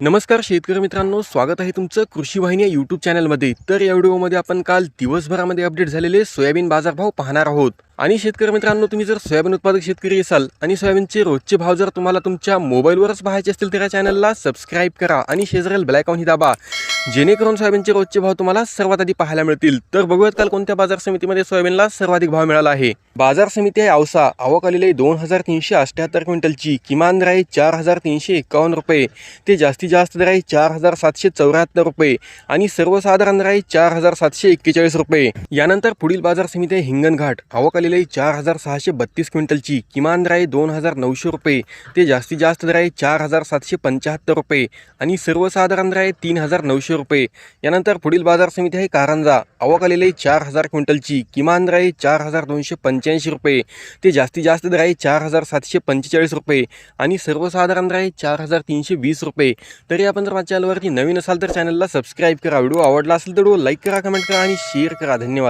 नमस्कार शेतकरी मित्रांनो स्वागत आहे तुमचं कृषी वाहिनी या यूट्यूब चॅनलमध्ये तर या व्हिडिओमध्ये आपण काल दिवसभरामध्ये अपडेट झालेले सोयाबीन बाजारभाव पाहणार आहोत. आणि शेतकरी मित्रांनो तुम्ही जर सोयाबीन उत्पादक शेतकरी असाल आणि सोयाबीनचे रोजचे भाव जर तुम्हाला तुमच्या मोबाईलवरच पाहायचे असतील तर या चॅनलला सबस्क्राईब करा आणि शेजारील ब्लॅक ही दाबा. जेणेकरून सोयाबीनचे रोजचे भाव तुम्हाला सर्वात आधी पाहायला मिळतील. तर बघूयात काल कोणत्या बाजार समितीमध्ये सोयाबीनला सर्वाधिक भाव मिळाला आहे? बाजार समिती आहे औसा. आवक आलेली दोन हजार तीनशे अठ्ठ्याहत्तर क्विंटलची. किमान दर आहे चार हजार तीनशे एकावन्न रुपये. ते जास्तीत जास्त दर आहे चार हजार सातशे चौऱ्याहत्तर रुपये आणि सर्वसाधारण दर आहे चार हजार सातशे एक्केचाळीस रुपये. यानंतर पुढील बाजार समिती आहे हिंगणघाट. आवक आलेली चार हजार सहाशे बत्तीस क्विंटलची किमान दर आहे दोन हजार नऊशे रुपये. ते जास्तीत जास्त दर आहे चार हजार सातशे पंच्याहत्तर रुपये आणि सर्वसाधारण दर आहे तीन हजार नऊशे रुपये. यानंतर पुढील बाजार समिती आहे कारंजा. आवक आलेली आहे चार हजार क्विंटलची किमान दर आहे चार हजार दोनशे पंच्याऐंशी रुपये. ते जास्तीत जास्त दर आहे चार हजार सातशे पंचेचाळीस रुपये आणि सर्वसाधारण दर आहे चार हजार तीनशे वीस रुपये. तरी आपण जर माझ्या चॅनलवरती नवीन असाल तर चॅनलला सबस्क्राईब करा. व्हिडिओ आवडला असेल तर लाईक करा कमेंट करा आणि शेअर करा. धन्यवाद.